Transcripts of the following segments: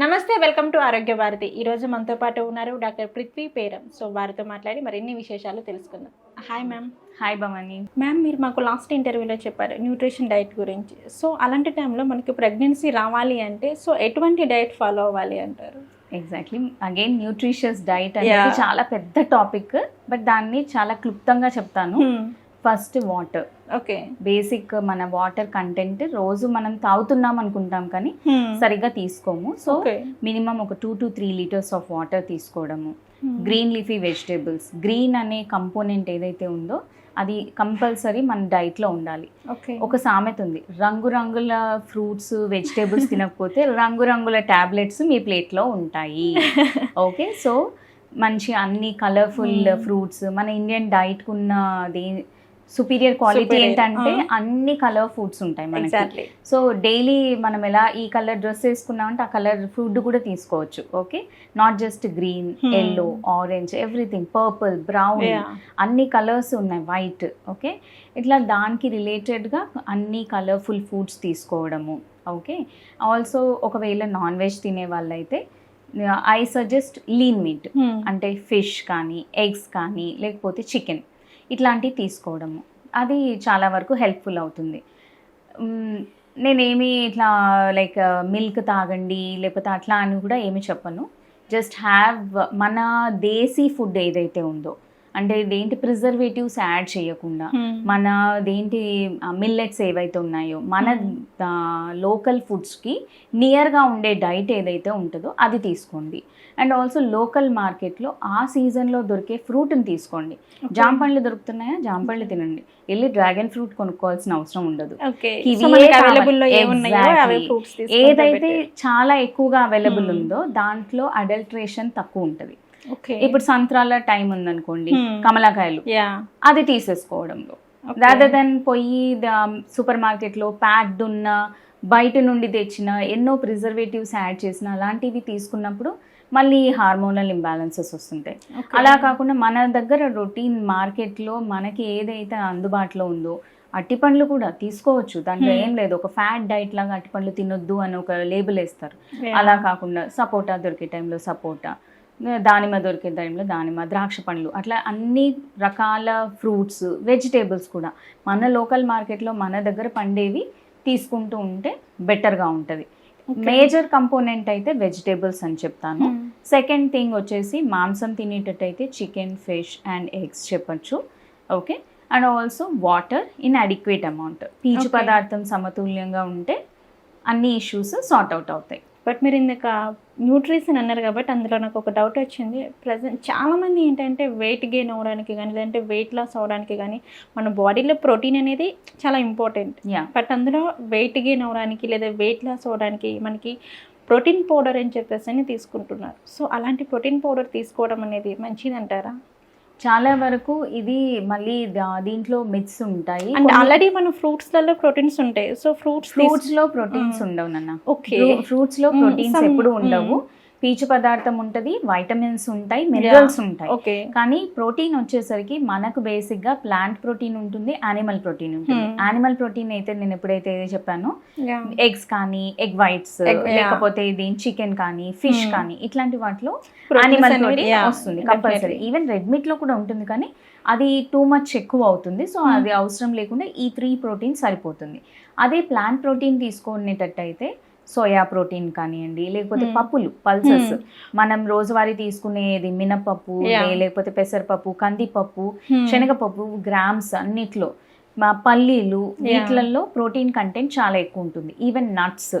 నమస్తే welcome to ఆరోగ్య భారతి ఈ రోజు మనతో పాటు ఉన్నారు డాక్టర్ పృథ్వీ పేరం. సో వారితో మాట్లాడి మరిన్ని విశేషాలు తెలుసుకుందాం. Hi ma'am hi Bhavani. Ma'am మీరు మాకు లాస్ట్ ఇంటర్వ్యూలో చెప్పారు న్యూట్రిషన్ డైట్ గురించి. సో అలాంటి టైంలో మనకి ప్రెగ్నెన్సీ రావాలి అంటే సో ఎటువంటి డైట్ ఫాలో అవ్వాలి అంటారు? ఎగ్జాక్ట్లీ అగైన్ న్యూట్రిషియస్ డైట్ అనేది. చాలా పెద్ద టాపిక్ బట్ దాన్ని చాలా క్లుప్తంగా చెప్తాను. First water. ఓకే. బేసిక్ మన వాటర్ కంటెంట్ రోజు మనం తాగుతున్నాం అనుకుంటాం కానీ సరిగ్గా తీసుకోము. సో మినిమం ఒక two to three litres of water తీసుకోవడము. గ్రీన్ లీఫీ వెజిటేబుల్స్ గ్రీన్ అనే కంపోనెంట్ ఏదైతే ఉందో అది కంపల్సరీ మన డైట్లో ఉండాలి. ఓకే. ఒక సామెత ఉంది. రంగురంగుల ఫ్రూట్స్ వెజిటేబుల్స్ తినకపోతే రంగురంగుల టాబ్లెట్స్ మీ ప్లేట్లో ఉంటాయి. ఓకే సో మంచి అన్ని కలర్ఫుల్. ఫ్రూట్స్ మన ఇండియన్ డైట్ ఉన్న సుపీరియర్ క్వాలిటీ ఏంటంటే ah. అన్ని కలర్ ఫుడ్స్ ఉంటాయి మనకి. సో డైలీ మనం ఎలా ఈ కలర్ డ్రెస్ వేసుకున్నామంటే ఆ కలర్ ఫుడ్ కూడా తీసుకోవచ్చు okay not just green Hmm. Yellow orange everything purple brown అన్ని కలర్స్ ఉన్నాయి వైట్ ఓకే ఇట్లా దానికి రిలేటెడ్గా అన్ని కలర్ఫుల్ ఫుడ్స్ తీసుకోవడము ఓకే ఆల్సో ఒకవేళ నాన్ వెజ్ తినే వాళ్ళైతే ఐ సజెస్ట్ లీన్ మీట్ అంటే ఫిష్ కానీ ఎగ్స్ కానీ లేకపోతే చికెన్ ఇట్లాంటివి తీసుకోవడము. అది చాలా వరకు హెల్ప్ఫుల్ అవుతుంది. నేనేమి ఇట్లా లైక్ మిల్క్ తాగండి లేకపోతే అట్లా అని కూడా ఏమి చెప్పను. జస్ట్ హ్యావ్ మన దేశీ ఫుడ్ ఏదైతే ఉందో అంటే ఇదేంటి ప్రిజర్వేటివ్స్ యాడ్ చేయకుండా మన దేంటి మిల్లెట్స్ ఏవైతే ఉన్నాయో మన లోకల్ ఫుడ్స్కి నియర్గా ఉండే డైట్ ఏదైతే ఉంటుందో అది తీసుకోండి. అండ్ ఆల్సో లోకల్ మార్కెట్లో ఆ సీజన్లో దొరికే ఫ్రూట్ని తీసుకోండి. జామ పండ్లు దొరుకుతున్నాయా? జామ పండ్లు తినండి. వెళ్ళి డ్రాగన్ ఫ్రూట్ కొనుక్కోవాల్సిన అవసరం ఉండదు. ఏదైతే చాలా ఎక్కువగా అవైలబుల్ Hmm. ఉందో దాంట్లో అడల్ట్రేషన్ తక్కువ ఉంటుంది. ఇప్పుడు సంత్రాల టైం ఉందనుకోండి Hmm. కమలాకాయలు. అది తీసేసుకోవడంలో. రాదర్ దెన్ పోయి సూపర్ మార్కెట్లో ప్యాక్డ్ ఉన్న బయట నుండి తెచ్చిన ఎన్నో ప్రిజర్వేటివ్స్ యాడ్ చేసిన అలాంటివి తీసుకున్నప్పుడు మళ్ళీ హార్మోనల్ ఇంబ్యాలెన్సెస్ వస్తుంటాయి. అలా కాకుండా మన దగ్గర రొటీన్ మార్కెట్లో మనకి ఏదైతే అందుబాటులో ఉందో అట్టిపండ్లు కూడా తీసుకోవచ్చు. దాంట్లో Hmm. ఏం లేదు. ఒక ఫ్యాట్ డైట్ లాగా అట్టిపండ్లు తినొద్దు అని ఒక లేబుల్ వేస్తారు. అలా కాకుండా సపోటా దొరికే టైంలో సపోటా. దానిమ్మ దొరికే టైంలో దానిమ్మ ద్రాక్ష పండ్లు అట్లా అన్ని రకాల ఫ్రూట్స్ వెజిటేబుల్స్ కూడా మన లోకల్ మార్కెట్లో మన దగ్గర పండేవి తీసుకుంటూ ఉంటే బెటర్గా ఉంటుంది. మేజర్ కంపోనెంట్ అయితే వెజిటేబుల్స్ అని చెప్తాను. సెకండ్ థింగ్ వచ్చేసి మాంసం తినేటట్టయితే చికెన్ ఫిష్ అండ్ ఎగ్స్ చెప్పచ్చు. Okay. And also water in adequate amount. పీచు. పదార్థం సమతుల్యంగా ఉంటే అన్ని ఇష్యూస్ సార్ట్ అవుట్ అవుతాయి. బట్ మీరు ఇందాక న్యూట్రిషన్ అన్నారు కాబట్టి అందులో నాకు ఒక డౌట్ వచ్చింది. ప్రజెంట్ చాలామంది ఏంటంటే వెయిట్ గెయిన్ అవ్వడానికి కానీ లేదంటే వెయిట్ లాస్ అవ్వడానికి కానీ మన బాడీలో ప్రోటీన్ అనేది చాలా ఇంపార్టెంట్ బట్ అందులో వెయిట్ గెయిన్ అవ్వడానికి లేదా వెయిట్ లాస్ అవ్వడానికి మనకి ప్రోటీన్ పౌడర్ అని చెప్పేసి అని తీసుకుంటున్నారు. సో అలాంటి ప్రోటీన్ పౌడర్ తీసుకోవడం అనేది మంచిది అంటారా చాలా వరకు ఇది మళ్ళీ దీంట్లో మిత్స్ ఉంటాయి. అండ్ ఆల్రెడీ మన ఫ్రూట్స్లలో ప్రోటీన్స్ ఉంటాయి. సో ఫ్రూట్స్ ఫ్రూట్స్లో ప్రోటీన్స్ ఉండవు నాన్న. ఓకే. ఫ్రూట్స్లో ప్రోటీన్స్ ఎప్పుడు ఉండవు. పీచు పదార్థం ఉంటది వైటమిన్స్ ఉంటాయి మినరల్స్ ఉంటాయి కానీ ప్రోటీన్ వచ్చేసరికి మనకు బేసిక్గా ప్లాంట్ ప్రోటీన్ ఉంటుంది యానిమల్ ప్రోటీన్ ఉంటుంది Hmm. యానిమల్ ప్రోటీన్ అయితే నేను ఎప్పుడైతే చెప్పానో ఎగ్స్ కానీ ఎగ్ వైట్స్. లేకపోతే ఇది చికెన్ కానీ ఫిష్ Hmm. కానీ ఇట్లాంటి వాటిలో యానిమల్ ప్రోటీన్ వస్తుంది. కంపల్సరీ ఈవెన్ రెడ్ మీట్లో కూడా ఉంటుంది కానీ అది టూ మచ్ ఎక్కువ అవుతుంది సో Hmm. అది అవసరం లేకుండా ఈ త్రీ ప్రోటీన్ సరిపోతుంది అదే ప్లాంట్ ప్రోటీన్ తీసుకునేటట్టయితే సోయా ప్రోటీన్ కానివ్వండి లేకపోతే Hmm. పప్పులు పల్సెస్ Hmm. మనం రోజువారీ తీసుకునేది మినపప్పు. లే- లేకపోతే పెసరపప్పు కందిపప్పు Hmm. శనగపప్పు గ్రామ్స్ అన్నిట్లో మా పల్లీలు. వీటిలలో ప్రోటీన్ కంటెంట్ చాలా ఎక్కువ ఉంటుంది ఈవెన్ నట్స్.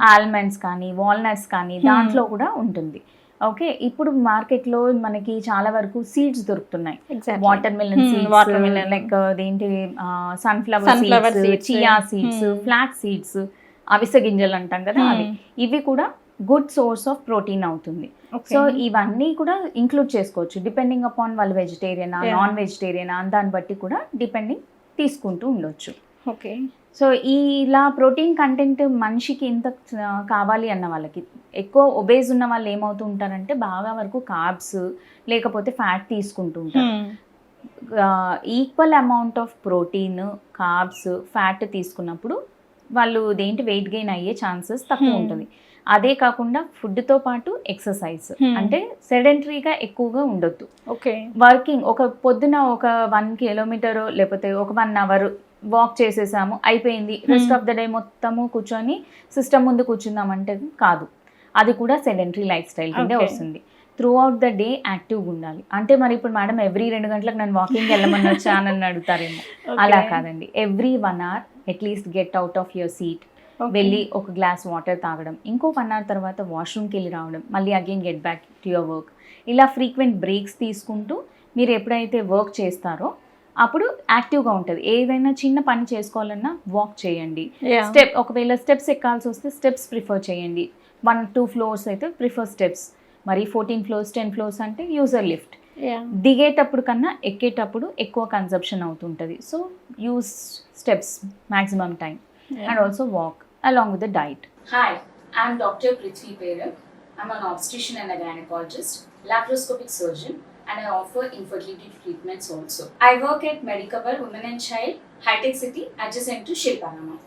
ఆల్మండ్స్ కానీ వాల్నట్స్ కానీ. దాంట్లో కూడా ఉంటుంది ఓకే ఇప్పుడు మార్కెట్లో మనకి చాలా వరకు సీడ్స్ దొరుకుతున్నాయి. Watermelon seeds watermelon. లైక్ అదేంటి sunflower seeds. Chia seeds. Flax seeds అవిసె గింజలు అంటాం కదా Hmm. అవి ఇవి కూడా గుడ్ సోర్స్ ఆఫ్ ప్రోటీన్ అవుతుంది. సో ఇవన్నీ కూడా ఇంక్లూడ్ చేసుకోవచ్చు డిపెండింగ్ అపాన్ వాళ్ళు వెజిటేరియనా. నాన్ వెజిటేరియనా దాన్ని బట్టి కూడా డిపెండింగ్ తీసుకుంటూ ఉండొచ్చు ఓకే సో ఈ ఇలా ప్రోటీన్ కంటెంట్ మనిషికి ఇంత కావాలి అన్న వాళ్ళకి ఎక్కువ ఒబేజ్ ఉన్న వాళ్ళు ఏమవుతూ ఉంటారంటే బాగా వరకు కార్బ్స్ లేకపోతే ఫ్యాట్ తీసుకుంటూ ఉంటారు Hmm. Equal amount of protein carbs fat తీసుకున్నప్పుడు వాళ్ళు దేంటి వెయిట్ గెయిన్ అయ్యే ఛాన్సెస్ తక్కువ Hmm. ఉంటుంది అదే కాకుండా ఫుడ్తో పాటు ఎక్సర్సైజ్ Hmm. అంటే సెడెంటరీగా ఎక్కువగా ఉండొద్దు ఓకే వర్కింగ్ ఒక పొద్దున ఒక వన్ కిలోమీటర్ లేకపోతే ఒక వన్ అవర్ వాక్ చేసేసాము అయిపోయింది రెస్ట్. ఆఫ్ ద డే మొత్తము కూర్చొని సిస్టమ్ ముందు కూర్చుందామంటే కాదు అది కూడా సెడెంటరీ లైఫ్ స్టైల్ కిందే. వస్తుంది త్రూ అవుట్ ద డే యాక్టివ్గా ఉండాలి. అంటే మరి ఇప్పుడు మేడం ఎవ్రీ రెండు గంటలకు నన్ను వాకింగ్ వెళ్ళమని వచ్చా అని అడుగుతారేమో. అలా కాదండి. Every one hour at least get out of your seat వెళ్ళి ఒక గ్లాస్ వాటర్ తాగడం. ఇంకో వన్ అవర్ తర్వాత వాష్రూమ్కి వెళ్ళి రావడం. మళ్ళీ again get back to your work ఇలా ఫ్రీక్వెంట్ బ్రేక్స్ తీసుకుంటూ మీరు ఎప్పుడైతే వర్క్ చేస్తారో అప్పుడు యాక్టివ్గా ఉంటుంది. ఏదైనా చిన్న పని చేసుకోవాలన్నా వాక్ చేయండి. స్టెప్ ఒకవేళ స్టెప్స్ ఎక్కాల్సి వస్తే స్టెప్స్ ప్రిఫర్ చేయండి. వన్ టూ ఫ్లోర్స్ అయితే ప్రిఫర్ స్టెప్స్ మరి ఫోర్టీన్ ఫ్లోర్స్ టెన్ ఫ్లోర్స్ అంటే యూజర్ లిఫ్ట్ దిగేటప్పుడు కన్నా ఎక్కేటప్పుడు ఎక్కువ కన్సప్షన్ అవుతుంటుంది so use steps maximum time also walk along with the diet. Hi, I'm Dr. Prithvi Peram. I'm an obstetrician and a gynecologist, laparoscopic surgeon, and I offer infertility treatments also. I work at Medicover Women and Child, High Tech City, adjacent to Shilpanama.